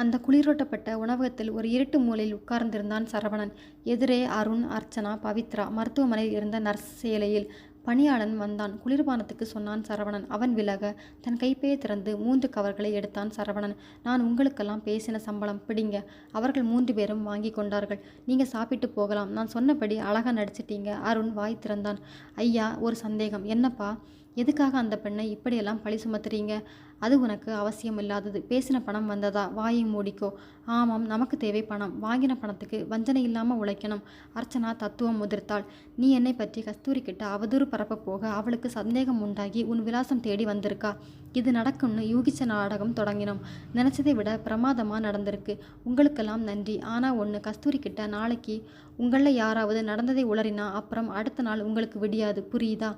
அந்த குளிரூட்டப்பட்ட உணவகத்தில் ஒரு இருட்டு மூலையில் உட்கார்ந்திருந்தான் சரவணன். எதிரே அருண், அர்ச்சனா, பவித்ரா. மருத்துவமனையில் இருந்த நர்ஸ் சேலையில் பணியாளன் வந்தான். குளிர்பானத்துக்கு சொன்னான் சரவணன். அவன் விலக, தன் கைப்பையை திறந்து மூன்று கவர்களை எடுத்தான் சரவணன். நான் உங்களுக்கெல்லாம் பேசின சம்பளம். பிடிங்க. அவர்கள் மூன்று பேரும் வாங்கிக் கொண்டார்கள். நீங்க சாப்பிட்டு போகலாம். நான் சொன்னபடி அழகா நடிச்சிட்டீங்க. அருண் வாய் திறந்தான். ஐயா ஒரு சந்தேகம். என்னப்பா? எதுக்காக அந்த பெண்ணை இப்படியெல்லாம் பழி சுமத்துறீங்க? அது உனக்கு அவசியம் இல்லாதது பேசின பணம் வந்ததா? வாயை மூடிக்கோ. ஆமாம் நமக்கு தேவை பணம். வாங்கின பணத்துக்கு வஞ்சனை இல்லாமல் உழைக்கணும். அர்ச்சனா தத்துவம் முதிர்த்தாள் நீ என்னை பற்றி கஸ்தூரி கிட்ட அவதூறு பரப்ப போக அவளுக்கு சந்தேகம் உண்டாகி உன் விலாசம் தேடி வந்திருக்கா. இது நடக்கும்னு யூகிச்ச நாடகம் தொடங்கினோம். நினைச்சதை விட பிரமாதமாக நடந்திருக்கு. உங்களுக்கெல்லாம் நன்றி. ஆனால் ஒன்று கஸ்தூரி கிட்ட நாளைக்கு உங்களில் யாராவது நடந்ததை உளறினா அப்புறம் அடுத்த நாள் உங்களுக்கு விடியாது. புரியுதா?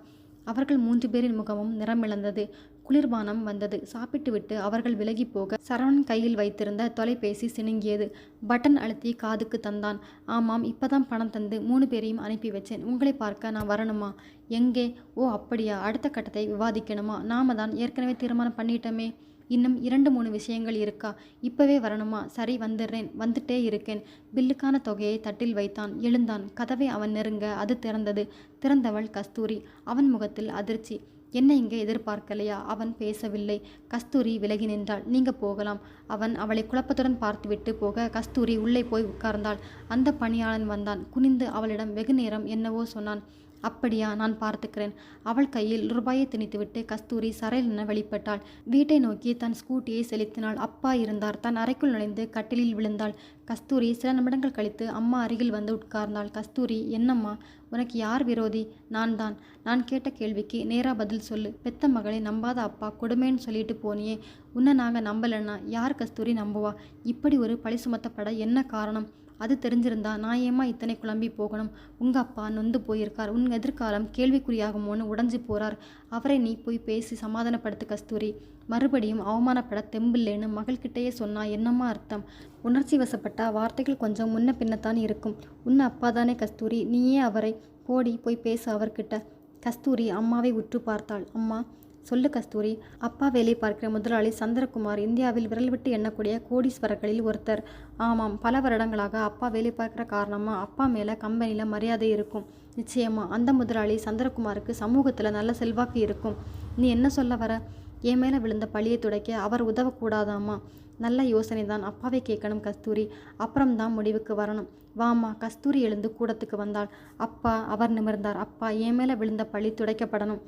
அவர்கள் மூன்று பேரின் முகமும் நிறமிழந்தது. குளிர்பானம் வந்தது. சாப்பிட்டுவிட்டு அவர்கள் விலகிப் போக சரவணன் கையில் வைத்திருந்த தொலைபேசி சிணுங்கியது. பட்டன் அழுத்தி காதுக்கு தந்தான். ஆமாம் இப்போதான் பணம் தந்து மூணு பேரையும் அனுப்பி வச்சேன். உங்களை பார்க்க நான் வரணுமா? எங்கே? ஓ அப்படியா அடுத்த கட்டத்தை விவாதிக்கணுமா? நாம தான் ஏற்கனவே தீர்மானம் பண்ணிட்டோமே. இன்னும் இரண்டு மூணு விஷயங்கள் இருக்கா? இப்பவே வரணுமா? சரி வந்துடுறேன் வந்துட்டே இருக்கேன். பில்லுக்கான தொகையை தட்டில் வைத்தான். எழுந்தான். கதவை அவன் நெருங்க அது திறந்தது. திறந்தவள் கஸ்தூரி. அவன் முகத்தில் அதிர்ச்சி. என்னை இங்கே எதிர்பார்க்கலையா? அவன் பேசவில்லை. கஸ்தூரி விலகி நின்றாள். நீங்க போகலாம். அவன் அவளை குழப்பத்துடன் பார்த்துவிட்டு போக கஸ்தூரி உள்ளே போய் உட்கார்ந்தாள். அந்த பணியாளன் வந்தான். குனிந்து அவளிடம் வெகுநேரம் என்னவோ சொன்னான். அப்படியா நான் பார்த்துக்கிறேன். அவள் கையில் ரூபாயை திணித்துவிட்டு கஸ்தூரி சரேலென வெளிப்பட்டாள். வீட்டை நோக்கி தன் ஸ்கூட்டியை செலுத்தினாள். அப்பா இருந்தார். தன் அறைக்குள் நுழைந்து கட்டிலில் விழுந்தாள். கஸ்தூரி சில நிமிடங்கள் கழித்து அம்மா அருகில் வந்து உட்கார்ந்தாள். கஸ்தூரி என்னம்மா? உனக்கு யார் விரோதி? நான் தான் நான் கேட்ட கேள்விக்கு நேராக பதில் சொல்லு. பெத்த மகளை நம்பாத அப்பா கொடுமைன்னு சொல்லிட்டு போனியே. உன்னை நாங்கள் நம்பலைன்னா யார் கஸ்தூரி நம்புவா? இப்படி ஒரு பழி சுமத்தப்பட என்ன காரணம்? அது தெரிஞ்சிருந்தா நான் ஏம்மா இத்தனை குழம்பி போகணும்? உங்க அப்பா நொந்து போயிருக்கார். உன் எதிர்காலம் கேள்விக்குறியாகுமோன்னு உடஞ்சி போறார். அவரை நீ போய் பேசி சமாதானப்படுத்து கஸ்தூரி. மறுபடியும் அவமானப்பட தெம்பில்லேன்னு மகள்கிட்டயே சொன்னா என்னம்மா அர்த்தம்? உணர்ச்சி வசப்பட்டா வார்த்தைகள் கொஞ்சம் முன்ன பின்னத்தான் இருக்கும். உன் அப்பாதானே கஸ்தூரி. நீயே அவரை போடி போய் பேசு அவர்கிட்ட. கஸ்தூரி அம்மாவை உற்றுப் பார்த்தாள். அம்மா சொல்லு கஸ்தூரி. அப்பா வேலை பார்க்கிற முதலாளி சந்திரகுமார் இந்தியாவில் விரல் விட்டு எண்ணக்கூடிய கோடீஸ்வரர்களில் ஒருத்தர். ஆமாம் பல வருடங்களாக அப்பா வேலை பார்க்குற காரணமாக அப்பா மேலே கம்பெனியில் மரியாதை இருக்கும். நிச்சயமா அந்த முதலாளி சந்திரகுமாருக்கு சமூகத்தில் நல்ல செல்வாக்கு இருக்கும். நீ என்ன சொல்ல வர? என் மேலே விழுந்த பழியை துடைக்க அவர் உதவக்கூடாதாம்மா? நல்ல யோசனை தான் அப்பாவை கேட்கணும் கஸ்தூரி. அப்புறம்தான் முடிவுக்கு வரணும். வாம்மா. கஸ்தூரி எழுந்து கூடத்துக்கு வந்தாள். அப்பா அவர் நிமிர்ந்தார். அப்பா என் மேல விழுந்த பழி துடைக்கப்படணும்.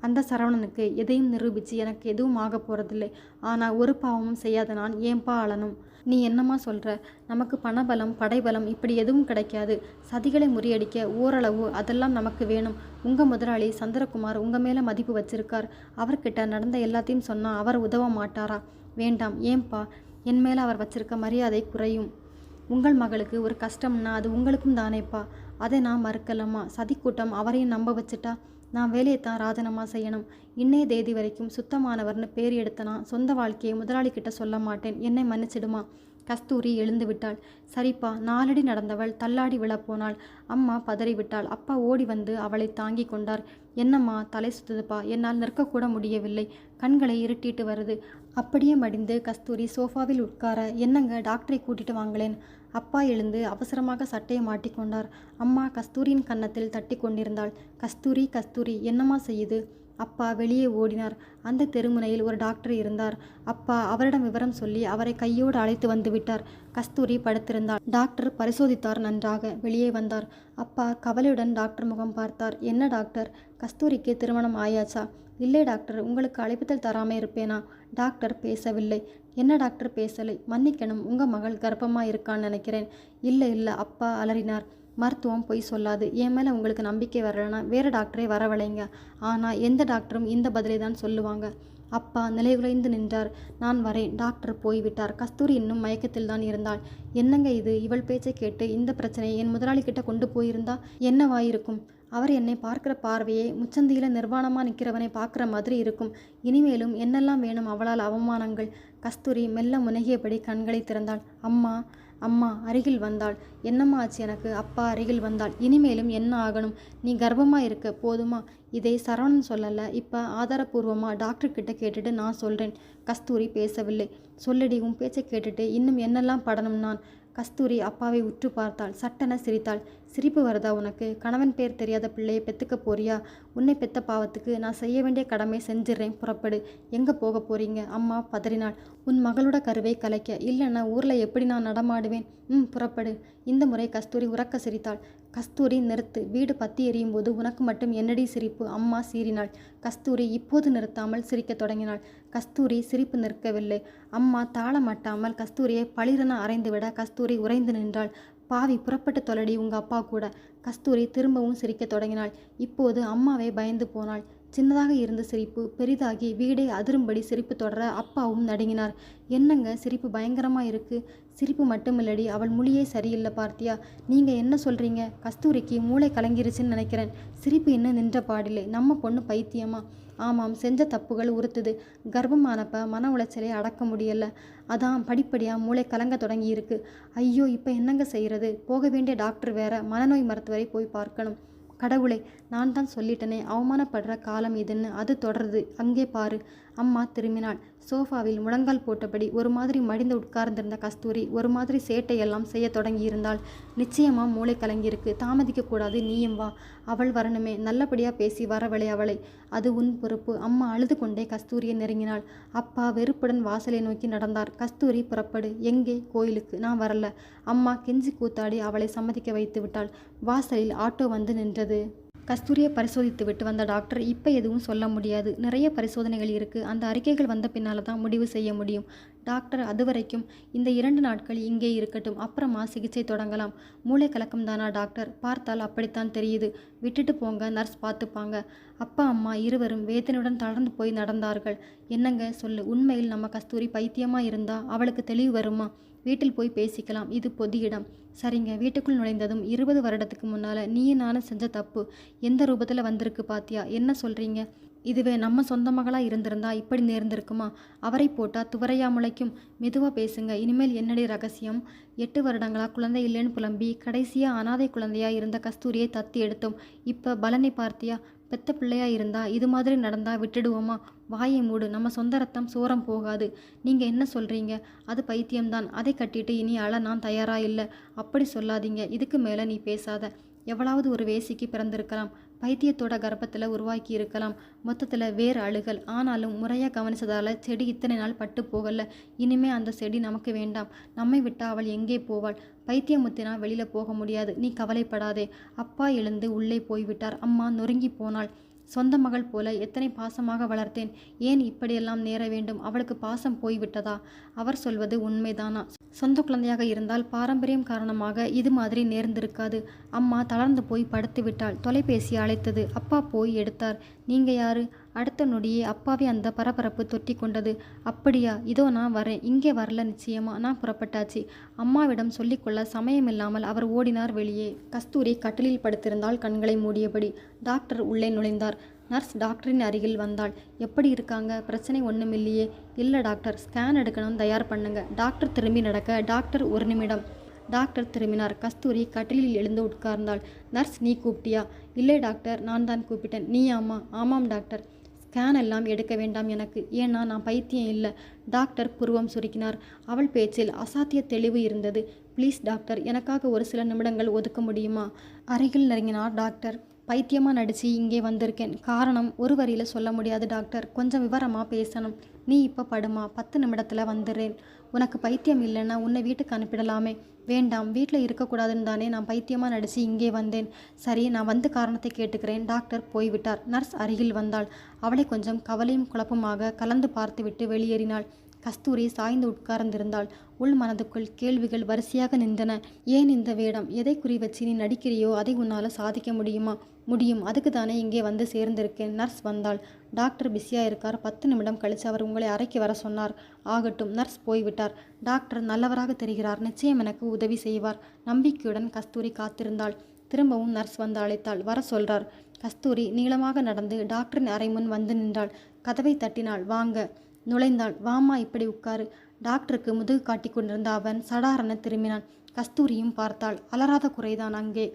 அந்த சரவணனுக்கு எதையும் நிரூபித்து எனக்கு எதுவும் ஆகப் போகிறதில்லை ஆனால் ஒரு பாவமும் செய்யாத நான் ஏன்பா அழனும் நீ என்னம்மா சொல்கிற நமக்கு பணபலம் படைபலம் இப்படி எதுவும் கிடைக்காது. சதிகளை முறியடிக்க ஓரளவு அதெல்லாம் நமக்கு வேணும். உங்கள் முதலாளி சந்திரகுமார் உங்கள் மேலே மதிப்பு வச்சிருக்கார். அவர்கிட்ட நடந்த எல்லாத்தையும் சொன்னால் அவர் உதவ மாட்டாரா? வேண்டாம். ஏன்பா? என் மேலே அவர் வச்சிருக்க மரியாதை குறையும். உங்கள் மகளுக்கு ஒரு கஷ்டம்னா அது உங்களுக்கும் தானேப்பா? அதை நான் மறுக்கலம்மா. சதிக்கூட்டம் அவரையும் நம்ப வச்சுட்டா? நான் வேலையை தான் ராஜினாமா செய்யணும். இன்னைய தேதி வரைக்கும் சுத்தமானவர்னு பேர் எடுத்தனா சொந்த வாழ்க்கையை முதலாளிக்கிட்ட சொல்ல மாட்டேன். என்னை மன்னிச்சிடுமா. கஸ்தூரி எழுந்து விட்டாள். சரிப்பா. நாலடி நடந்தவள் தள்ளாடி விழப்போனாள். அம்மா பதறிவிட்டாள். அப்பா ஓடி வந்து அவளை தாங்கிக் கொண்டார். என்னம்மா? தலை சுத்துதுப்பா. என்னால் நிற்கக்கூட முடியவில்லை. கண்களை இருட்டிட்டு வருது. அப்படியே மடிந்து கஸ்தூரி சோஃபாவில் உட்கார என்னங்க டாக்டரை கூட்டிட்டு வாங்களேன். அப்பா எழுந்து அவசரமாக சட்டையை மாட்டிக்கொண்டார். அம்மா கஸ்தூரியின் கன்னத்தில் தட்டி கொண்டிருந்தாள். கஸ்தூரி கஸ்தூரி என்னம்மா செய்யுது? அப்பா வெளியே ஓடினார். அந்த தெருமுனையில் ஒரு டாக்டர் இருந்தார். அப்பா அவரிடம் விவரம் சொல்லி அவரை கையோடு அழைத்து வந்து விட்டார் கஸ்தூரி படுத்திருந்தாள். டாக்டர் பரிசோதித்தார் நன்றாக. வெளியே வந்தார். அப்பா கவலையுடன் டாக்டர் முகம் பார்த்தார். என்ன டாக்டர்? கஸ்தூரிக்கு திருமணம் ஆயாச்சா? இல்லை டாக்டர். உங்களுக்கு அழைப்புதல் தராமல் இருப்பேனா? டாக்டர் பேசவில்லை. என்ன டாக்டர் பேசலை? மன்னிக்கணும். உங்கள் மகள் கர்ப்பமாக இருக்கான்னு நினைக்கிறேன். இல்லை இல்லை அப்பா அலறினார். மருத்துவம் பொய் சொல்லாது. என் மேலே உங்களுக்கு நம்பிக்கை வரலைன்னா வேறு டாக்டரை வரவழைங்க. ஆனால் எந்த டாக்டரும் இந்த பதிலைத்தான் சொல்லுவாங்க. அப்பா நிலைகுலைந்து நின்றார். நான் வரேன். டாக்டர் போய்விட்டார். கஸ்தூரி இன்னும் மயக்கத்தில் தான் இருந்தாள். என்னங்க இது? இவள் பேச்சை கேட்டு இந்த பிரச்சனையை என் முதலாளிகிட்ட கொண்டு போயிருந்தா என்னவாயிருக்கும்? அவர் என்னை பார்க்கிற பார்வையே முச்சந்தியில் நிர்வாணமாக நிற்கிறவனை பார்க்குற மாதிரி இருக்கும். இனிமேலும் என்னெல்லாம் வேணும் அவளால் அவமானங்கள்? கஸ்தூரி மெல்ல முனகியபடி கண்களை திறந்தாள். அம்மா. அம்மா அருகில் வந்தாள். என்னம்மா ஆச்சு எனக்கு? அப்பா அருகில் வந்தாள். இனிமேலும் என்ன ஆகணும்? நீ கர்ப்பமாக இருக்க போதுமா? இதை சரவணன் சொல்லலை. இப்போ ஆதாரபூர்வமாக டாக்டர் கிட்ட கேட்டுட்டு நான் சொல்கிறேன் கஸ்தூரி பேசவில்லை. சொல்லடி உன் பேச்சை கேட்டுட்டு இன்னும் என்னெல்லாம் படணும் நான்? கஸ்தூரி அப்பாவை உற்று பார்த்தாள். சட்டென சிரித்தாள். சிரிப்பு வருதா உனக்கு? கணவன் பேர் தெரியாத பிள்ளையை பெத்துக்க போறியா? உன்னை பெத்த பாவத்துக்கு நான் செய்ய வேண்டிய கடமை செஞ்சிடுறேன். புறப்படு. எங்கே போக போறீங்க? அம்மா பதறினாள். உன் மகளோட கருவை கலைக்க. இல்லைன்னா ஊரில் எப்படி நான் நடமாடுவேன்? ம் புறப்படு. இந்த முறை கஸ்தூரி உறக்க சிரித்தாள். கஸ்தூரி நிறுத்து. வீடு பத்தி எரியும் போது உனக்கு மட்டும் என்னடி சிரிப்பு? அம்மா சீறினாள். கஸ்தூரி இப்போது நிறுத்தாமல் சிரிக்க தொடங்கினாள். கஸ்தூரி சிரிப்பு நிற்கவில்லை. அம்மா தாளமட்டாமல் கஸ்தூரியை பளிரென அரைந்துவிட கஸ்தூரி உறைந்து நின்றாள். பாவி புறப்பட்டு தொலடி உங்க அப்பா கூட கஸ்தூரி திரும்பவும் சிரிக்க தொடங்கினாள். இப்போது அம்மாவே பயந்து போனாள். சின்னதாக இருந்த சிரிப்பு பெரிதாகி வீடே அதிரும்படி சிரிப்பு தொடர அப்பாவும் நடுங்கினார். என்னங்க சிரிப்பு பயங்கரமா இருக்கு? சிரிப்பு மட்டுமில்லடி அவள் மொழியே சரியில்லை பார்த்தியா? நீங்கள் என்ன சொல்கிறீங்க கஸ்தூரிக்கு மூளை கலங்கிருச்சுன்னு நினைக்கிறேன். சிரிப்பு இன்னும் நின்ற பாடில்லை. நம்ம பொண்ணு பைத்தியமா? ஆமாம் செஞ்ச தப்புகள் உறுத்துது. கர்ப்பமானப்ப மன உளைச்சலை அடக்க முடியல. அதான் படிப்படியாக மூளை கலங்க தொடங்கி இருக்கு ஐயோ இப்போ என்னங்க செய்கிறது போக வேண்டிய டாக்டர் வேற மனநோய் மருத்துவரை போய் பார்க்கணும். கடவுளே நான் தான் சொல்லிட்டனே அவமானப்படுற காலம் இதுன்னு அது தொடருது. அங்கே பாரு. அம்மா திரும்பினாள். சோஃபாவில் முழங்கால் போட்டபடி ஒரு மாதிரி மடிந்து உட்கார்ந்திருந்த கஸ்தூரி ஒரு மாதிரி சேட்டையெல்லாம் செய்ய தொடங்கியிருந்தாள். நிச்சயமா மூளை கலங்கியிருக்கு. தாமதிக்கக்கூடாது நீயும் வா. அவள் வரணுமே. நல்லபடியாக பேசி வரவழை அவளை. அது உன் பொறுப்பு. அம்மா அழுது கொண்டே கஸ்தூரியை நெருங்கினாள். அப்பா வெறுப்புடன் வாசலை நோக்கி நடந்தார். கஸ்தூரி புறப்படு. எங்கே? கோயிலுக்கு. நான் வரல. அம்மா கெஞ்சி கூத்தாடி அவளை சம்மதிக்க வைத்து விட்டாள் வாசலில் ஆட்டோ வந்து நின்றது. கஸ்தூரியை பரிசோதித்து விட்டு வந்த டாக்டர் இப்போ எதுவும் சொல்ல முடியாது. நிறைய பரிசோதனைகள் இருக்குது அந்த அறிக்கைகள் வந்த பின்னால் தான் முடிவு செய்ய முடியும். டாக்டர் அதுவரைக்கும் இந்த இரண்டு நாட்கள் இங்கே இருக்கட்டும். அப்புறமா சிகிச்சை தொடங்கலாம். மூளை கலக்கம் தானா டாக்டர்? பார்த்தால் அப்படித்தான் தெரியுது. விட்டுட்டு போங்க நர்ஸ் பார்த்துப்பாங்க. அப்பா அம்மா இருவரும் வேதனையுடன் தளர்ந்து போய் நடந்தார்கள். என்னங்க சொல்லு? உண்மையில் நம்ம கஸ்தூரி பைத்தியமாக இருந்தால் அவளுக்கு தெளிவு வருமா? வீட்டில் போய் பேசிக்கலாம். இது பொது இடம். சரிங்க. வீட்டுக்குள் நுழைந்ததும் இருபது வருடத்துக்கு முன்னால் நீயும் நானும் செஞ்ச தப்பு. எந்த ரூபத்தில் வந்திருக்கு பாத்தியா? என்ன சொல்கிறீங்க இதுவே நம்ம சொந்த மகளாக இருந்திருந்தா இப்படி நேர்ந்திருக்குமா? அவரை போட்டால் துவரையா முளைக்கும். மெதுவாக பேசுங்க. இனிமேல் என்னடி ரகசியம்? எட்டு வருடங்களாக குழந்தை இல்லைன்னு புலம்பி கடைசியாக அனாதை குழந்தையாக இருந்த கஸ்தூரியை தத்தி எடுத்தோம். இப்போ பலனை பார்த்தியா? பெத்த பிள்ளையா இருந்தா இது மாதிரி நடந்தா விட்டுடுவோமா? வாயை மூடு. நம்ம சொந்த ரத்தம் சோரம் போகாது. நீங்க என்ன சொல்றீங்க? அது பைத்தியம்தான். அதை கட்டிட்டு இனி அழ நான் தயாரா இல்லை. அப்படி சொல்லாதீங்க. இதுக்கு மேல நீ பேசாத. எவ்வளவு ஒரு வேசிக்கு பிறந்திருக்கலாம். பைத்தியத்தோட கர்ப்பத்தில் உருவாக்கி இருக்கலாம். மொத்தத்தில் வேறு அழுகல். ஆனாலும் முறையாக கவனித்ததால் செடி இத்தனை நாள் பட்டு போகல. இனிமே அந்த செடி நமக்கு வேண்டாம். நம்மை விட்டு அவள் எங்கே போவாள்? பைத்தியம் வெளியில் போக முடியாது. நீ கவலைப்படாதே. அப்பா எழுந்து உள்ளே போய்விட்டார். அம்மா நொறுங்கி போனாள். சொந்த மகள் போல எத்தனை பாசமாக வளர்த்தேன் ஏன் இப்படியெல்லாம் நேர வேண்டும் அவளுக்கு பாசம் போய்விட்டதா? அவர் சொல்வது உண்மைதானா? சொந்த குழந்தையாக இருந்தால் பாரம்பரியம் காரணமாக இது மாதிரி நேர்ந்திருக்காது. அம்மா தளர்ந்து போய் படுத்து விட்டாள் தொலைபேசி அழைத்தது அப்பா போய் எடுத்தார் நீங்க யாரு? அடுத்த நொடியே அப்பாவே அந்த பரபரப்பு தொட்டி கொண்டது அப்படியா இதோ நான் வரேன். இங்கே வரல நிச்சயமா. நான் புறப்பட்டாச்சு. அம்மாவிடம் சொல்லிக்கொள்ள சமயமில்லாமல் அவர் ஓடினார் வெளியே. கஸ்தூரி கட்டிலில் படுத்திருந்தால் கண்களை மூடியபடி. டாக்டர் உள்ளே நுழைந்தார். நர்ஸ் டாக்டரின் அருகில் வந்தாள். எப்படி இருக்காங்க? பிரச்சனை ஒன்றும் இல்லையே இல்லை டாக்டர். ஸ்கேன் எடுக்கணும். தயார் பண்ணுங்க. டாக்டர் திரும்பி நடக்க. டாக்டர் ஒரு நிமிடம். டாக்டர் திரும்பினார். கஸ்தூரி கட்டிலில் எழுந்து உட்கார்ந்தாள். நர்ஸ் நீ கூப்பிட்டியா? இல்லை டாக்டர். நான் தான் கூப்பிட்டேன். நீ ஆமா. ஆமாம் டாக்டர். ஸ்கேன் எல்லாம் எடுக்க வேண்டாம் எனக்கு. ஏன்னா நான் பைத்தியம் இல்லை. டாக்டர் புருவம் சுருக்கினார். அவள் பேச்சில் அசாத்திய தெளிவு இருந்தது. ப்ளீஸ் டாக்டர் எனக்காக ஒரு சில நிமிடங்கள் ஒதுக்க முடியுமா? அருகில் நெருங்கினார் டாக்டர். பைத்தியமாக நடித்து இங்கே வந்திருக்கேன். காரணம் ஒரு வரியில் சொல்ல முடியாது டாக்டர். கொஞ்சம் விவரமாக பேசணும். நீ இப்போ படுமா? பத்து நிமிடத்தில் வந்துடுறேன் உனக்கு பைத்தியம் இல்லைன்னா உன்னை வீட்டுக்கு அனுப்பிடலாமே. வேண்டாம் வீட்டில் இருக்கக்கூடாதுன்னு தானே நான் பைத்தியமாக நடித்து இங்கே வந்தேன். சரி நான் வந்து காரணத்தை கேட்டுக்கிறேன். டாக்டர் போய்விட்டார். நர்ஸ் அருகில் வந்தாள். அவளை கொஞ்சம் கவலையும் குழப்பமாக கலந்து பார்த்துவிட்டு வெளியேறினாள். கஸ்தூரி சாய்ந்து உட்கார்ந்திருந்தாள். உள் மனதுக்குள் கேள்விகள் வரிசையாக நின்றன. ஏன் இந்த வேடம்? எதை குறி வச்சு நீ நடிக்கிறியோ? அதை உன்னால் சாதிக்க முடியுமா? முடியும். அதுக்கு தானே இங்கே வந்து சேர்ந்திருக்கேன். நர்ஸ் வந்தாள். டாக்டர் பிஸியாக இருக்கார். பத்து நிமிடம் கழித்து அவர் உங்களை அறைக்கு வர சொன்னார். ஆகட்டும் நர்ஸ் போய்விட்டார் டாக்டர் நல்லவராக தெரிகிறார். நிச்சயம் எனக்கு உதவி செய்வார். நம்பிக்கையுடன் கஸ்தூரி காத்திருந்தாள். திரும்பவும் நர்ஸ் வந்து அழைத்தாள். வர சொல்றார். கஸ்தூரி நீளமாக நடந்து டாக்டரின் அறை முன் வந்து நின்றாள். கதவை தட்டினாள். வாங்க. நுழைந்தாள். வாமா இப்படி உட்காரு. டாக்டருக்கு முதுகு காட்டி கொண்டிருந்த அவன் சடாரண திரும்பினான். கஸ்தூரியும் பார்த்தாள். அலராத குறைதான் அங்கே.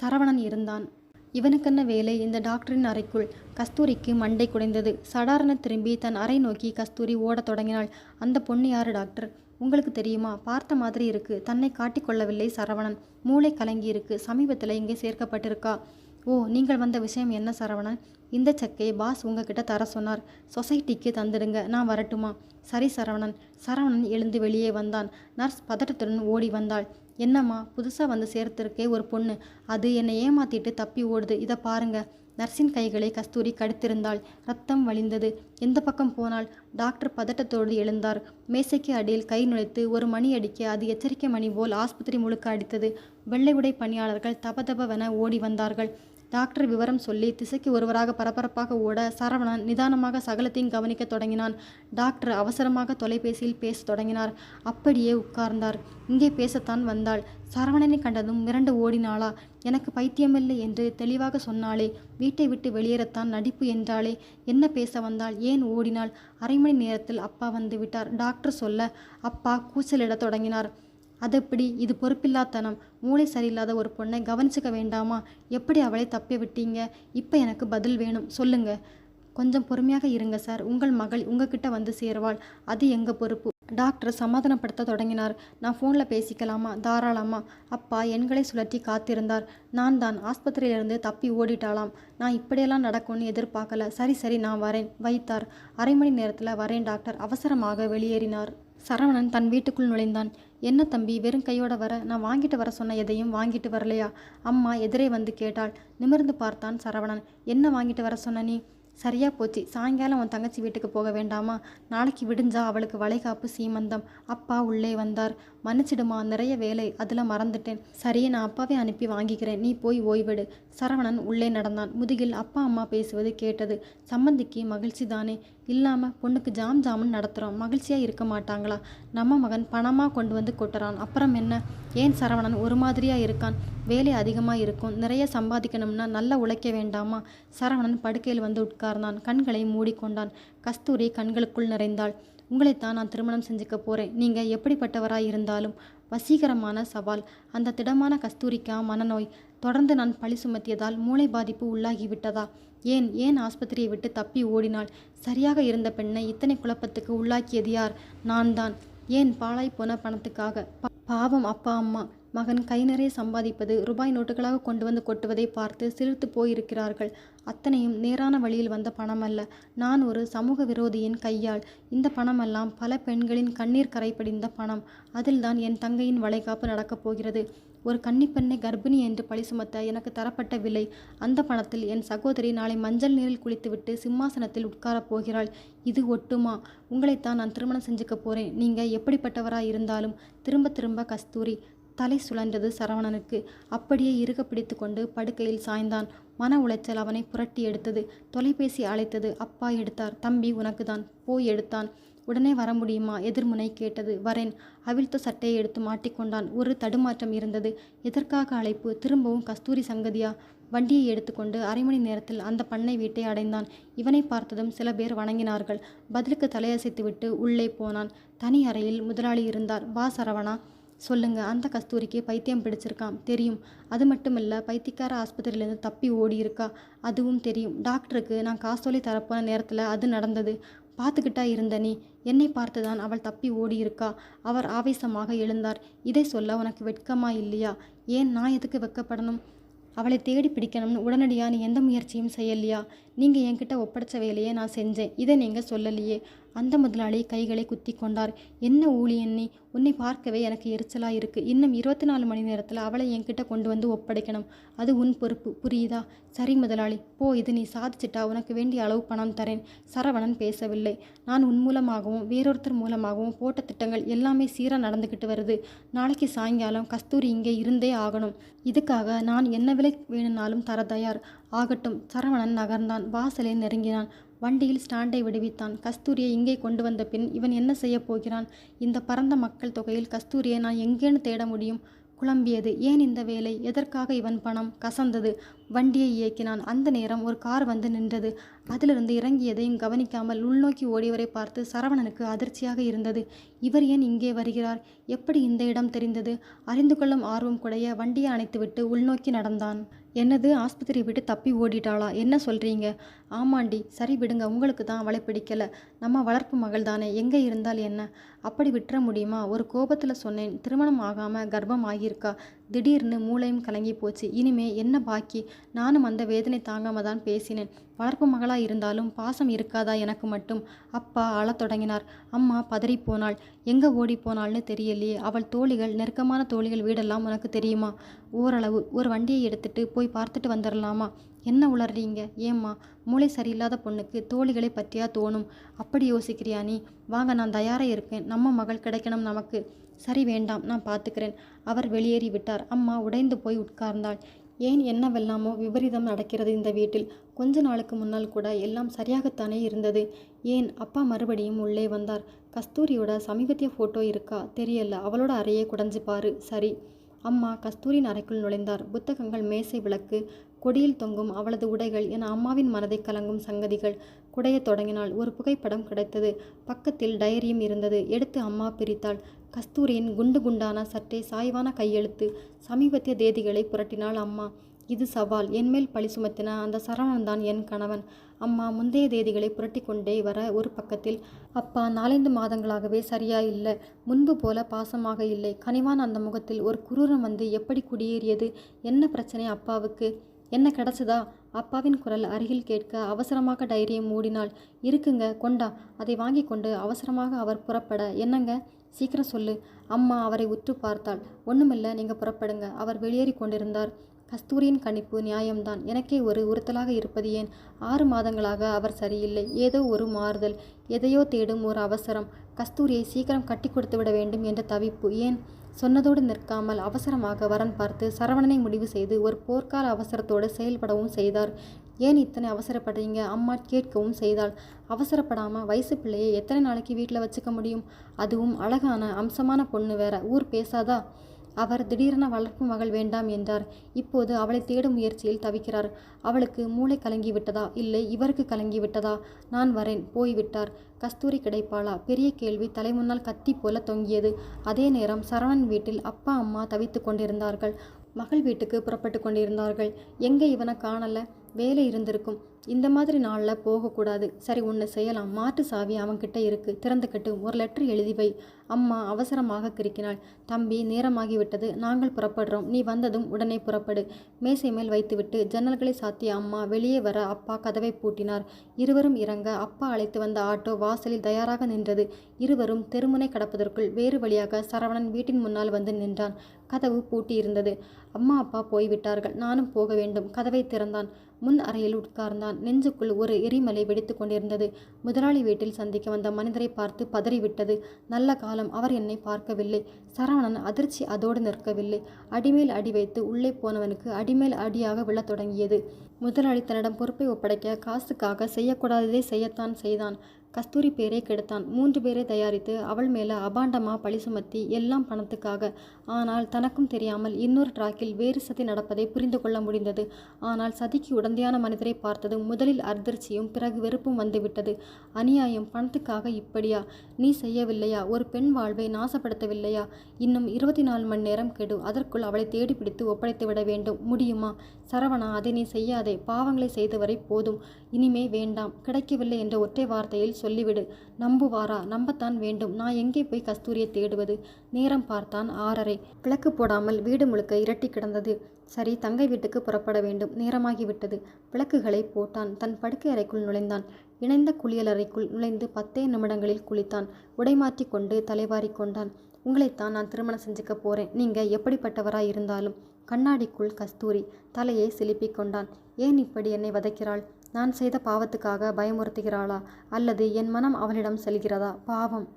சரவணன் இருந்தான். இவனுக்கென்ன வேலை? இந்த டாக்டரின் அறைக்குள் கஸ்தூரிக்கு மண்டை குடைந்தது. சடாரண திரும்பி தன் அறை நோக்கி கஸ்தூரி ஓடத் தொடங்கினாள். அந்த பொண்ணு யாரு டாக்டர்? உங்களுக்கு தெரியுமா? பார்த்த மாதிரி இருக்கு. தன்னை காட்டிக்கொள்ளவில்லை சரவணன். மூளை கலங்கி இருக்கு. சமீபத்தில் இங்கே சேர்க்கப்பட்டிருக்கா? ஓ நீங்கள் வந்த விஷயம் என்ன சரவணன்? இந்த செக்கை பாஸ் உங்ககிட்ட தர சொன்னார். சொசைட்டிக்கு தந்துடுங்க. நான் வரட்டுமா? சரி சரவணன். சரவணன் எழுந்து வெளியே வந்தான். நர்ஸ் பதட்டத்துடன் ஓடி வந்தாள். என்னம்மா புதுசாக வந்து சேர்த்திருக்கே ஒரு பொண்ணு. அது என்னை ஏமாத்திட்டு தப்பி ஓடுது. இதை பாருங்க. நர்ஸின் கைகளை கஸ்தூரி கடித்திருந்தாள். ரத்தம் வழிந்தது. எந்த பக்கம் போனால்? டாக்டர் பதட்டத்தோடு எழுந்தார். மேசைக்கு அடியில் கை நுழைத்து ஒரு மணி அடிக்க அது எச்சரிக்கை மணி போல் ஆஸ்பத்திரி முழுக்க அடித்தது. வெள்ளை உடை பணியாளர்கள் தபதபவென ஓடி வந்தார்கள். டாக்டர் விவரம் சொல்லி திசைக்கு ஒருவராக பரபரப்பாக ஓட சரவணன் நிதானமாக சகலத்தையும் கவனிக்க தொடங்கினான். டாக்டர் அவசரமாக தொலைபேசியில் பேசத் தொடங்கினார். அப்படியே உட்கார்ந்தார். இங்கே பேசத்தான் வந்தாள். சரவணனை கண்டதும் மிரண்டு ஓடினாளா? எனக்கு பைத்தியமில்லை என்று தெளிவாக சொன்னாளே. வீட்டை விட்டு வெளியேறத்தான் நடிப்பு என்றாளே. என்ன பேச வந்தால் ஏன் ஓடினாள்? அரை மணி நேரத்தில் அப்பா வந்து விட்டார். டாக்டர் சொல்ல அப்பா கூச்சலிடத் தொடங்கினார். அதெப்படி? இது பொறுப்பில்லாத்தனம். மூளை சரியில்லாத ஒரு பொண்ணை கவனிச்சுக்க வேண்டாமா? எப்படி அவளை தப்பி விட்டீங்க? இப்போ எனக்கு பதில் வேணும். சொல்லுங்க. கொஞ்சம் பொறுமையாக இருங்க சார். உங்கள் மகள் உங்ககிட்ட வந்து சேருவாள். அது எங்கள் பொறுப்பு? டாக்டர் சமாதானப்படுத்த தொடங்கினார். நான் ஃபோனில் பேசிக்கலாமா? தாராளமா? அப்பா எண்களை சுழற்றி காத்திருந்தார். நான் தான் ஆஸ்பத்திரியிலிருந்து தப்பி ஓடிட்டாலாம் நான் இப்படியெல்லாம் நடக்கும்னு எதிர்பார்க்கல. சரி சரி நான் வரேன். வைத்தார். அரை மணி நேரத்தில் வரேன் டாக்டர். அவசரமாக வெளியேறினார். சரவணன் தன் வீட்டுக்குள் நுழைந்தான். என்ன தம்பி வெறும் கையோட வர? நான் வாங்கிட்டு வர சொன்ன எதையும் வாங்கிட்டு வரலையா? அம்மா எதிரே வந்து கேட்டாள். நிமிர்ந்து பார்த்தான் சரவணன். என்ன வாங்கிட்டு வர சொன்ன நீ? சரியா போச்சு. சாயங்காலம் உன் தங்கச்சி வீட்டுக்கு போக வேண்டாமா? நாளைக்கு விடிஞ்சா அவளுக்கு வளைகாப்பு சீமந்தம். அப்பா உள்ளே வந்தார். மன்னிச்சிடுமா நிறைய வேலை. அதில் மறந்துட்டேன். சரி நான் அப்பாவை அனுப்பி வாங்கிக்கிறேன். நீ போய் ஓய்வெடு. சரவணன் உள்ளே நடந்தான். முதுகில் அப்பா அம்மா பேசுவது கேட்டது. சம்மந்திக்கு மகிழ்ச்சி தானே இல்லாமல் பொண்ணுக்கு ஜாம் ஜாமுன்னு நடத்துகிறோம் மகிழ்ச்சியாக இருக்க மாட்டாங்களா? நம்ம மகன் பணமாக கொண்டு வந்து கொட்டுறான். அப்புறம் என்ன? ஏன் சரவணன் ஒரு மாதிரியாக இருக்கான்? வேலை அதிகமாக இருக்கும். நிறைய சம்பாதிக்கணும்னா நல்லா உழைக்க வேண்டாமா? சரவணன் படுக்கையில் வந்து உட்கார்ந்தான். கண்களை மூடிக்கொண்டான். கஸ்தூரி கண்களுக்குள் நிறைந்தாள். உங்களைத்தான் நான் திருமணம் செஞ்சுக்க போகிறேன் நீங்கள் எப்படிப்பட்டவராக இருந்தாலும் வசீகரமான சவால். அந்த திடமான கஸ்தூரிக்கா மனநோய். தொடர்ந்து நான் பழி சுமத்தியதால் மூளை பாதிப்பு உள்ளாகிவிட்டதா? ஏன்? ஏன் ஆஸ்பத்திரியை விட்டு தப்பி ஓடினாள்? சரியாக இருந்த பெண்ணை இத்தனை குழப்பத்துக்கு உள்ளாக்கியது யார்? நான் தான் ஏன் பாழாய் போன பணத்துக்காக? பாவம் அப்பா அம்மா. மகன் கை நிறைய சம்பாதிப்பது ரூபாய் நோட்டுகளாக கொண்டு வந்து கொட்டுவதை பார்த்து சிரித்து போயிருக்கிறார்கள். அத்தனையும் நேரான வழியில் வந்த பணமல்ல. நான் ஒரு சமூக விரோதியின் கையால். இந்த பணமெல்லாம் பல பெண்களின் கண்ணீர் கரை படிந்த பணம். அதில்தான் என் தங்கையின் வளைகாப்பு நடக்கப் போகிறது. ஒரு கன்னிப்பெண்ணை கர்ப்பிணி என்று பழி சுமத்த எனக்கு தரப்பட்ட விலை. அந்த பணத்தில் என் சகோதரி நாளை மஞ்சள் நீரில் குளித்துவிட்டு சிம்மாசனத்தில் உட்காரப் போகிறாள். இது ஒட்டுமா? உங்களைத்தான் நான் திருமணம் செஞ்சுக்க போறேன். நீங்க எப்படிப்பட்டவராய் இருந்தாலும் திரும்ப திரும்ப கஸ்தூரி தலை சுழன்றது சரவணனுக்கு. அப்படியே இறுக பிடித்து கொண்டு படுக்கையில் சாய்ந்தான். மன உளைச்சல் அவனை புரட்டி எடுத்தது. தொலைபேசி அழைத்தது. அப்பா எடுத்தார். தம்பி உனக்கு தான் போய் எடுத்தான். உடனே வர முடியுமா? எதிர்முனை கேட்டது. வரேன். அவிழ்த்த சட்டையை எடுத்து மாட்டிக்கொண்டான். ஒரு தடுமாற்றம் இருந்தது. எதற்காக அழைப்பு? திரும்பவும் கஸ்தூரி சங்கதியா? வண்டியை எடுத்துக்கொண்டு அரை மணி நேரத்தில் அந்த பண்ணை வீட்டை அடைந்தான். இவனை பார்த்ததும் சில பேர் வணங்கினார்கள். பதிலுக்கு தலையசைத்துவிட்டு உள்ளே போனான். தனி அறையில் முதலாளி இருந்தார். வா சரவணா. சொல்லுங்க. அந்த கஸ்தூரிக்கு பைத்தியம் பிடிச்சிருக்கான் தெரியும். அது மட்டுமில்ல பைத்தியக்கார ஆஸ்பத்திரியிலேருந்து தப்பி ஓடி இருக்கா அதுவும் தெரியும். டாக்டருக்கு நான் காசோலி தரப்போன நேரத்தில் அது நடந்தது. பார்த்துக்கிட்டா இருந்த நீ? என்னை பார்த்துதான் அவள் தப்பி ஓடியிருக்கா. அவர் ஆவேசமாக எழுந்தார். இதை சொல்ல உனக்கு வெட்கமா இல்லையா? ஏன் நான் எதுக்கு வெட்கப்படணும்? அவளை தேடி பிடிக்கணும்னு உடனடியாக நீ எந்த முயற்சியும் செய்யலையா? நீங்கள் என்கிட்ட ஒப்படைச்ச வேலையை நான் செஞ்சேன். இதை நீங்கள் சொல்லலையே. அந்த முதலாளி கைகளை குத்தி கொண்டார். என்ன ஊழியன் நீ உன்னை பார்க்கவே எனக்கு எரிச்சலாக இருக்குது இன்னும் இருபத்தி நாலு மணி நேரத்தில் அவளை என்கிட்ட கொண்டு வந்து ஒப்படைக்கணும். அது உன் பொறுப்பு. புரியுதா? சரி முதலாளி போ. இது நீ சாதிச்சிட்டா உனக்கு வேண்டிய அளவு பணம் தரேன். சரவணன் பேசவில்லை. நான் உன் மூலமாகவும் வேறொருத்தர் மூலமாகவும் போட்ட திட்டங்கள் எல்லாமே சீராக நடந்துக்கிட்டு வருது. நாளைக்கு சாயங்காலம் கஸ்தூரி இங்கே இருந்தே ஆகணும். இதுக்காக நான் என்ன விலை வேணும்னாலும் தர தயார். ஆகட்டும் சரவணன் நகர்ந்தான். வாசலை நெருங்கினான். வண்டியில் ஸ்டாண்டை விடுவித்தான். கஸ்தூரியை இங்கே கொண்டு வந்த பின் இவன் என்ன செய்யப் போகிறான்? இந்த பரந்த மக்கள் தொகையில் கஸ்தூரியை நான் எங்கேன்னு தேட முடியும்? குழம்பியது. ஏன் இந்த வேலை? எதற்காக இவன் பணம் கசந்தது? வண்டியை இயக்கினான். அந்த நேரம் ஒரு கார் வந்து நின்றது. அதிலிருந்து இறங்கியதையும் கவனிக்காமல் உள்நோக்கி ஓடியவரை பார்த்து சரவணனுக்கு அதிர்ச்சியாக இருந்தது. இவர் ஏன் இங்கே வருகிறார்? எப்படி இந்த இடம் தெரிந்தது? அறிந்து கொள்ளும் ஆர்வம் குடைய வண்டியை அணைத்துவிட்டு உள்நோக்கி நடந்தான். என்னது? ஆஸ்பத்திரி விட்டு தப்பி ஓடிட்டாளா? என்ன சொல்றீங்க? ஆமாண்டி சரி விடுங்க உங்களுக்கு தான் அவளை பிடிக்கல. நம்ம வளர்ப்பு மகள் தானே எங்கே இருந்தால் என்ன? அப்படி விட்டுற முடியுமா? ஒரு கோபத்தில் சொன்னேன் திருமணம் ஆகாமல் கர்ப்பம் ஆகியிருக்கா? திடீர்னு மூளையும் கலங்கி போச்சு. இனிமே என்ன பாக்கி? நானும் அந்த வேதனை தாங்காம தான் பேசினேன். வளர்ப்பு மகளாக இருந்தாலும் பாசம் இருக்காதா எனக்கு மட்டும்? அப்பா அழத் தொடங்கினார். அம்மா பதறி போனாள். எங்கே ஓடி போனாள்னு தெரியலையே அவள் தோழிகள் நெருக்கமான தோழிகள் வீடெல்லாம் உனக்கு தெரியுமா? ஓரளவு ஒரு வண்டியை எடுத்துட்டு போய் பார்த்துட்டு வந்துடலாமா என்ன உளறீங்க? ஏம்மா மூளை சரியில்லாத பொண்ணுக்கு தோழிகளை பற்றியா தோணும்? அப்படி யோசிக்கிறியா நீ? வாங்க நான் தயாராக இருக்கேன் நம்ம மகள் கிடைக்கணும் நமக்கு. சரி வேண்டாம் நான் பார்த்துக்கிறேன் அவர் வெளியேறி விட்டார். அம்மா உடைந்து போய் உட்கார்ந்தாள். ஏன் என்னவெல்லாமோ விபரீதம் நடக்கிறது இந்த வீட்டில். கொஞ்ச நாளுக்கு முன்னால் கூட எல்லாம் சரியாகத்தானே இருந்தது. ஏன் அப்பா மறுபடியும் உள்ளே வந்தார்? கஸ்தூரியோட சமீபத்திய ஃபோட்டோ இருக்கா? தெரியல. அவளோட அறையை குடஞ்சு பாரு. சரி. அம்மா கஸ்தூரியின் அறைக்குள் நுழைந்தார். புத்தகங்கள் மேசை விளக்கு கொடியில் தொங்கும் அவளது உடைகள் என அம்மாவின் மனதை கலங்கும் சங்கதிகள் குடையத் தொடங்கினாள். ஒரு புகைப்படம் கிடைத்தது. பக்கத்தில் டைரியும் இருந்தது. எடுத்து அம்மா பிரித்தாள். கஸ்தூரியின் குண்டு குண்டான சற்றே சாய்வான கையெழுத்து சமீபத்திய தேதிகளை புரட்டினாள் அம்மா. இது சவால். என்மேல் பழி சுமத்தின அந்த சரவணன்தான் என் கணவன். அம்மா முந்தைய தேதிகளை புரட்டி கொண்டே வர ஒரு பக்கத்தில் அப்பா நாலைந்து மாதங்களாகவே சரியா இல்லை. முன்பு போல பாசமாக இல்லை. கனிவான் அந்த முகத்தில் ஒரு குரூரம் வந்து எப்படி குடியேறியது? என்ன பிரச்சனை அப்பாவுக்கு? என்ன கிடச்சதா? அப்பாவின் குரல் அருகில் கேட்க அவசரமாக டைரியை மூடினாள். இருக்குங்க கொண்டா. அதை வாங்கி கொண்டு அவசரமாக அவர் புறப்பட. என்னங்க? சீக்கிரம் சொல்லு. அம்மா அவரை உற்று பார்த்தாள். ஒன்றுமில்லை நீங்கள் புறப்படுங்க. அவர் வெளியேறி கொண்டிருந்தார். கஸ்தூரியின் கணிப்பு நியாயம்தான். எனக்கே ஒரு உறுத்தலாக இருப்பது ஏன்? ஆறு மாதங்களாக அவர் சரியில்லை. ஏதோ ஒரு மாறுதல். எதையோ தேடும் ஒரு அவசரம். கஸ்தூரியை சீக்கிரம் கட்டி கொடுத்து விட வேண்டும் என்ற தவிப்பு. ஏன்? சொன்னதோடு நிற்காமல் அவசரமாக வரன் பார்த்து சரவணனை முடிவு செய்து ஒரு போர்க்கால அவசரத்தோடு செயல்படவும் செய்தார். ஏன் இத்தனை அவசரப்படுறீங்க? அம்மா கேட்கவும் செய்தாள். அவசரப்படாமல் வயசு பிள்ளையை எத்தனை நாளைக்கு வீட்டில் வச்சுக்க முடியும்? அதுவும் அழகான அம்சமான பொண்ணு வேற. ஊர் பேசாதா? அவர் திடீரென வளர்ப்பு மகள் வேண்டாம் என்றார். இப்போது அவளை தேடும் முயற்சியில் தவிக்கிறார். அவளுக்கு மூளை கலங்கி விட்டதா இல்லை இவருக்கு கலங்கி விட்டதா நான் வரேன் போய்விட்டார். கஸ்தூரி கிடைப்பாளா? பெரிய கேள்வி. தலைமுன்னால் கத்தி போல தொங்கியது. அதே நேரம் சரவணன் வீட்டில் அப்பா அம்மா தவித்து கொண்டிருந்தார்கள். மகள் வீட்டுக்கு புறப்பட்டு கொண்டிருந்தார்கள். எங்கே இவனை காணல? வேலை இருந்திருக்கும். இந்த மாதிரி நாளில் போகக்கூடாது. சரி ஒன்று செய்யலாம். மாட்டு சாவி அவன்கிட்ட இருக்கு. திறந்துக்கிட்டு ஒரு லெட்டர் எழுதி வை. அம்மா அவசரமாக கிறுக்கினாள். தம்பி நேரமாகிவிட்டது நாங்கள் புறப்படுறோம். நீ வந்ததும் உடனே புறப்படு. மேசை மேல் வைத்துவிட்டு ஜன்னல்களை சாத்திய அம்மா வெளியே வர அப்பா கதவை பூட்டினார். இருவரும் இறங்க அப்பா அழைத்து வந்த ஆட்டோ வாசலில் தயாராக நின்றது. இருவரும் தெருமுனை கடப்பதற்குள் வேறு வழியாக சரவணன் வீட்டின் முன்னால் வந்து நின்றான். கதவு பூட்டியிருந்தது அம்மா அப்பா போய்விட்டார்கள். நானும் போக வேண்டும். கதவை திறந்தான். முன் அறையில் உட்கார்ந்தான். நெஞ்சுக்குள் ஒரு எரிமலை வெடித்து கொண்டிருந்தது. முதலாளி வீட்டில் சந்திக்க வந்த மனிதரை பார்த்து பதறிவிட்டது. நல்ல காலம் அவர் என்னை பார்க்கவில்லை. சரவணன் அதிர்ச்சி அதோடு நிற்கவில்லை. அடிமேல் அடி வைத்து உள்ளே போனவனுக்கு அடிமேல் அடியாக விழத் தொடங்கியது. முதலாளி தன்னிடம் பொறுப்பை ஒப்படைக்க காசுக்காக செய்யக்கூடாததை செய்யத்தான் செய்தான். கஸ்தூரி பேரை கெடுத்தான். மூன்று பேரை தயாரித்து அவள் மேலே அபாண்டமா பழி சுமத்தி எல்லாம் பணத்துக்காக. ஆனால் தனக்கும் தெரியாமல் இன்னொரு டிராக்கில் வேறு சதி நடப்பதை புரிந்து கொள்ள முடிந்தது. ஆனால் சதிக்கு உடந்தையான மனிதரை பார்த்ததும் முதலில் அதிர்ச்சியும் பிறகு வெறுப்பும் வந்துவிட்டது. அநியாயம் பணத்துக்காக இப்படியா? நீ செய்யவில்லையா? ஒரு பெண் வாழ்வை நாசப்படுத்தவில்லையா? இன்னும் இருபத்தி நாலு மணி நேரம் கெடு. அதற்குள் அவளை தேடி பிடித்து ஒப்படைத்து விட வேண்டும். முடியுமா? சரவணா அதை நீ செய்யாதே. பாவங்களை செய்தவரை போதும். இனிமே வேண்டாம் கிடைக்கவில்லை என்ற ஒற்றை வார்த்தையில் சொல்லிவிடு. நம்புவாரா? நம்பத்தான் வேண்டும். நான் எங்கே போய் கஸ்தூரியை தேடுவது? நேரம் பார்த்தான் ஆறரை. விளக்கு போடாமல் வீடு முழுக்க இரட்டி கிடந்தது. சரி தங்கை வீட்டுக்கு புறப்பட வேண்டும். நேரமாகிவிட்டது. விளக்குகளை போட்டான். தன் படுக்கை அறைக்குள் நுழைந்தான். இணைந்த குளியலறைக்குள் நுழைந்து பத்தே நிமிடங்களில் குளித்தான். உடை மாற்றி கொண்டு தலைவாரி கொண்டான். உங்களைத்தான் நான் திருமணம் செஞ்சுக்க போறேன். நீங்க எப்படிப்பட்டவராய் இருந்தாலும். கண்ணாடிக்குள் கஸ்தூரி தலையை சிலுப்பிக் கொண்டான். ஏன் இப்படி என்னை வதைக்கிறாள்? நான் செய்த பாவத்துக்காக பயமுறுத்துகிறாளா? அல்லது என் மனம் அவளிடம் செல்கிறதா? பாவம்.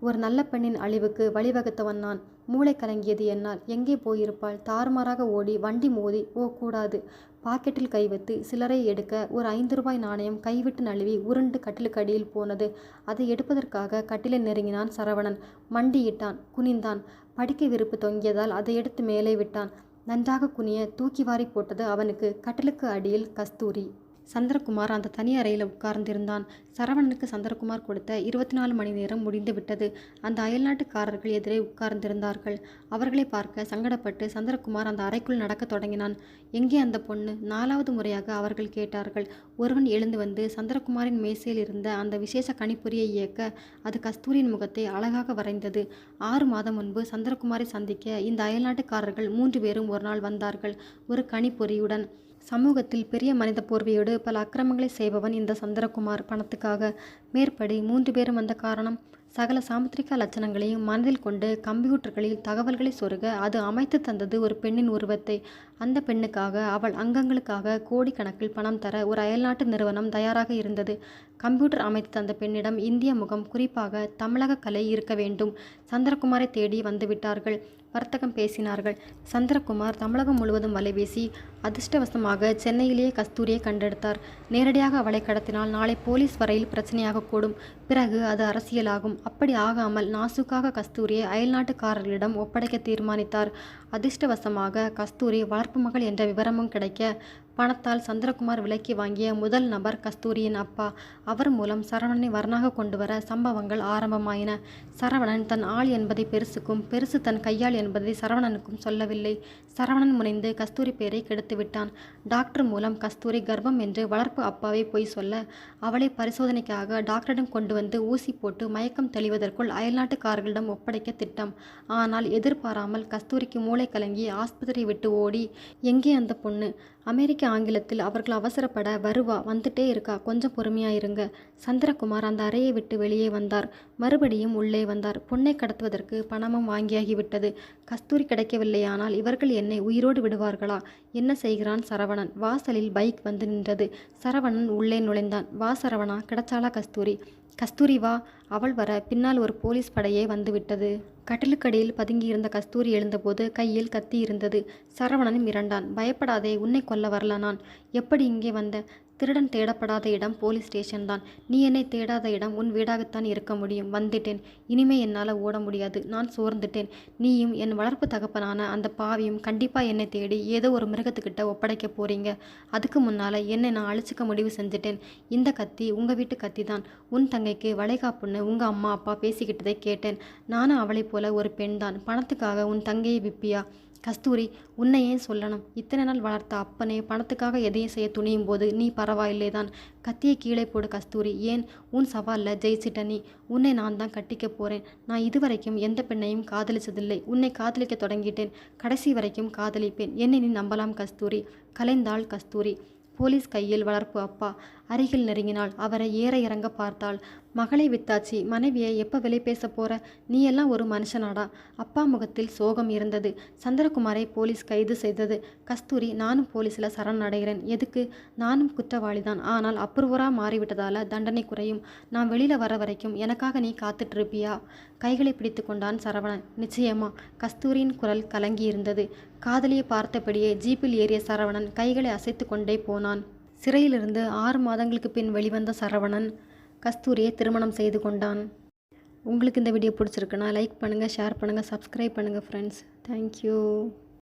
ஒரு நல்ல பெண்ணின் அழிவுக்கு வழிவகுத்தவன் நான். மூளை கலங்கியது என்னால். எங்கே போயிருப்பாள்? தாறுமாறாக ஓடி வண்டி மோதி ஓ கூடாது. பாக்கெட்டில் கை வைத்து சிலரை எடுக்க ஒரு ஐந்து ரூபாய் நாணயம் கைவிட்டு நழுவி உருண்டு கட்டிலுக்கு அடியில் போனது. அதை எடுப்பதற்காக கட்டிலை நெருங்கினான் சரவணன். மண்டியிட்டான். குனிந்தான். படிக்க விருப்பு தொங்கியதால் அதை எடுத்து மேலே விட்டான். நன்றாக குனிய தூக்கி வாரி போட்டது அவனுக்கு கட்டிலுக்கு அடியில் கஸ்தூரி. சந்திரகுமார் அந்த தனி அறையில் உட்கார்ந்திருந்தான். சரவணனுக்கு சந்திரகுமார் கொடுத்த இருபத்தி நாலு மணி நேரம் முடிந்து விட்டது அந்த அயல்நாட்டுக்காரர்கள் எதிரே உட்கார்ந்திருந்தார்கள். அவர்களை பார்க்க சங்கடப்பட்டு சந்திரகுமார் அந்த அறைக்குள் நடக்கத் தொடங்கினான். எங்கே அந்த பொண்ணு? நாலாவது முறையாக அவர்கள் கேட்டார்கள். ஒருவன் எழுந்து வந்து சந்திரகுமாரின் மேசையில் இருந்த அந்த விசேஷ கணிப்பொறியை இயக்க அது கஸ்தூரியின் முகத்தை அழகாக வரைந்தது. ஆறு மாதம் முன்பு சந்திரகுமாரை சந்திக்க இந்த அயல்நாட்டுக்காரர்கள் மூன்று பேரும் ஒரு நாள் வந்தார்கள். ஒரு கணிப்பொறியுடன் சமூகத்தில் பெரிய மனித போர்வையோடு பல அக்கிரமங்களை செய்பவன் இந்த சந்திரகுமார் பணத்துக்காக. மேற்படி மூன்று பேரும் வந்த காரணம் சகல சாமுத்திரிக லட்சணங்களையும் மனதில் கொண்டு கம்ப்யூட்டர்களில் தகவல்களை சொருக அது அமைத்து தந்தது ஒரு பெண்ணின் உருவத்தை. அந்த பெண்ணுக்காக அவள் அங்கங்களுக்காக கோடிக்கணக்கில் பணம் தர ஒரு அயல்நாட்டு நிறுவனம் தயாராக இருந்தது. கம்ப்யூட்டர் அமைத்து தந்த பெண்ணிடம் இந்திய முகம் குறிப்பாக தமிழக கலை இருக்க வேண்டும். சந்திரகுமாரை தேடி வந்துவிட்டார்கள் வர்த்தகம் பேசினார்கள். சந்திரகுமார் தமிழகம் முழுவதும் வலைபேசி அதிர்ஷ்டவசமாக சென்னையிலேயே கஸ்தூரியை கண்டெடுத்தார். நேரடியாக அவளை கடத்தினால் நாளை போலீஸ் வரையில் பிரச்சனையாகக்கூடும் பிறகு அது அரசியலாகும். அப்படி ஆகாமல் நாசுக்காக கஸ்தூரியை அயல்நாட்டுக்காரர்களிடம் ஒப்படைக்க தீர்மானித்தார். அதிர்ஷ்டவசமாக கஸ்தூரி வளர்ப்பு மகள் என்ற விவரமும் கிடைக்க பணத்தால் சந்திரகுமார் விலைக்கு வாங்கிய முதல் நபர் கஸ்தூரியின் அப்பா. அவர் மூலம் சரவணனை வரணாக கொண்டு வர சம்பவங்கள் ஆரம்பமாயின. சரவணன் தன் ஆள் என்பதை பெருசுக்கும் பெருசு தன் கையாள் என்பதை சரவணனுக்கும் சொல்லவில்லை. சரவணன் முனைந்து கஸ்தூரி பேரை கெடுத்து விட்டான். டாக்டர் மூலம் கஸ்தூரி கர்ப்பம் என்று வளர்ப்பு அப்பாவை பொய் சொல்ல அவளை பரிசோதனைக்காக டாக்டரிடம் கொண்டு வந்து ஊசி போட்டு மயக்கம் தெளிவதற்குள் அயல்நாட்டுக்காரர்களிடம் ஒப்படைக்க திட்டம். ஆனால் எதிர்பாராமல் கஸ்தூரிக்கு மூளை கலங்கி ஆஸ்பத்திரி விட்டு ஓடி எங்கே அந்த பொண்ணு? அமெரிக்க ஆங்கிலத்தில் அவர்கள் அவசரப்பட வருவா வந்துட்டே இருக்கா கொஞ்சம் பொறுமையா இருங்க. சந்திரகுமார் அந்த அறையை விட்டு வெளியே வந்தார். மறுபடியும் உள்ளே வந்தார். பொண்ணை கடத்துவதற்கு பணமும் வாங்கியாகிவிட்டது. கஸ்தூரி கிடைக்கவில்லையானால் இவர்கள் என்ன உயிரோடு விடுவார்களா? என்ன செய்கிறான் சரவணன்? வாசலில் பைக் வந்து நின்றது. சரவணன் உள்ளே நுழைந்தான். வா சரவணா கிடைச்சாலா கஸ்தூரி? கஸ்தூரி வா. அவள் வர பின்னால் ஒரு போலீஸ் படையே வந்துவிட்டது கட்டிலுக்கடியில் பதுங்கியிருந்த கஸ்தூரி எழுந்தபோது கையில் கத்தி இருந்தது. சரவணன் மிரண்டான். பயப்படாதே உன்னை கொல்ல வரல நான். எப்படி இங்கே வந்த? திருடன் தேடப்படாத இடம் போலீஸ் ஸ்டேஷன் தான் நீ என்னை தேடாத இடம் உன் வீடாகத்தான் இருக்க முடியும். வந்துட்டேன். இனிமே என்னால் ஓட முடியாது. நான் சோர்ந்துட்டேன். நீயும் என் வளர்ப்பு தகப்பனான அந்த பாவியும் கண்டிப்பாக என்னை தேடி ஏதோ ஒரு மிருகத்துக்கிட்ட ஒப்படைக்க போறீங்க. அதுக்கு முன்னால் என்னை நான் அழிச்சிக்க முடிவு செஞ்சுட்டேன். இந்த கத்தி உங்கள் வீட்டு கத்தி தான் உன் தங்கைக்கு வளைகாப்புன்னு உங்கள் அம்மா அப்பா பேசிக்கிட்டதை கேட்டேன். நானும் அவளை போ போல ஒரு பெண்தான். பணத்துக்காக உன் தங்கையை விப்பியா? கஸ்தூரி உன்னை ஏன் சொல்லணும்? இத்தனை நாள் வளர்த்த அப்பனே பணத்துக்காக எதையும் செய்ய துணியும் போது நீ பரவாயில்லை தான் கத்தியை கீழே போடு கஸ்தூரி. ஏன்? உன் சவாலில் ஜெயிச்சிட்ட நீ. உன்னை நான் தான் கட்டிக்க போகிறேன் நான் இதுவரைக்கும் எந்த பெண்ணையும் காதலிச்சதில்லை. உன்னை காதலிக்க தொடங்கிட்டேன். கடைசி வரைக்கும் காதலிப்பேன். என்னை நீ நம்பலாம் கஸ்தூரி. கலைந்தாள் கஸ்தூரி. போலீஸ் கையில் வளர்ப்பு அப்பா. அருகில் நெருங்கினாள். அவரை ஏற இறங்க பார்த்தாள். மகளை வித்தாச்சி மனைவியை எப்போ விலை பேச போற? நீ எல்லாம் ஒரு மனுஷனாடா? அப்பா முகத்தில் சோகம் இருந்தது. சந்திரகுமாரை போலீஸ் கைது செய்தது. கஸ்தூரி நானும் போலீஸில் சரணடைகிறேன் எதுக்கு? நானும் குற்றவாளி தான் ஆனால் அப்ரூவராக மாறிவிட்டதால தண்டனை குறையும். நான் வெளியில் வர வரைக்கும் எனக்காக நீ காத்துட்டு இருப்பியா கைகளை பிடித்து கொண்டான் சரவணன். நிச்சயமா. கஸ்தூரியின் குரல் கலங்கி இருந்தது காதலியை பார்த்தபடியே ஜீப்பில் ஏறிய சரவணன் கைகளை அசைத்து கொண்டே போனான். சிறையிலிருந்து ஆறு மாதங்களுக்கு பின் வெளிவந்த சரவணன் கஸ்தூரியை திருமணம் செய்து கொண்டான். உங்களுக்கு இந்த வீடியோ பிடிச்சிருக்குன்னா லைக் பண்ணுங்கள் ஷேர் பண்ணுங்கள் சப்ஸ்கிரைப் பண்ணுங்கள் ஃப்ரெண்ட்ஸ் தேங்க்யூ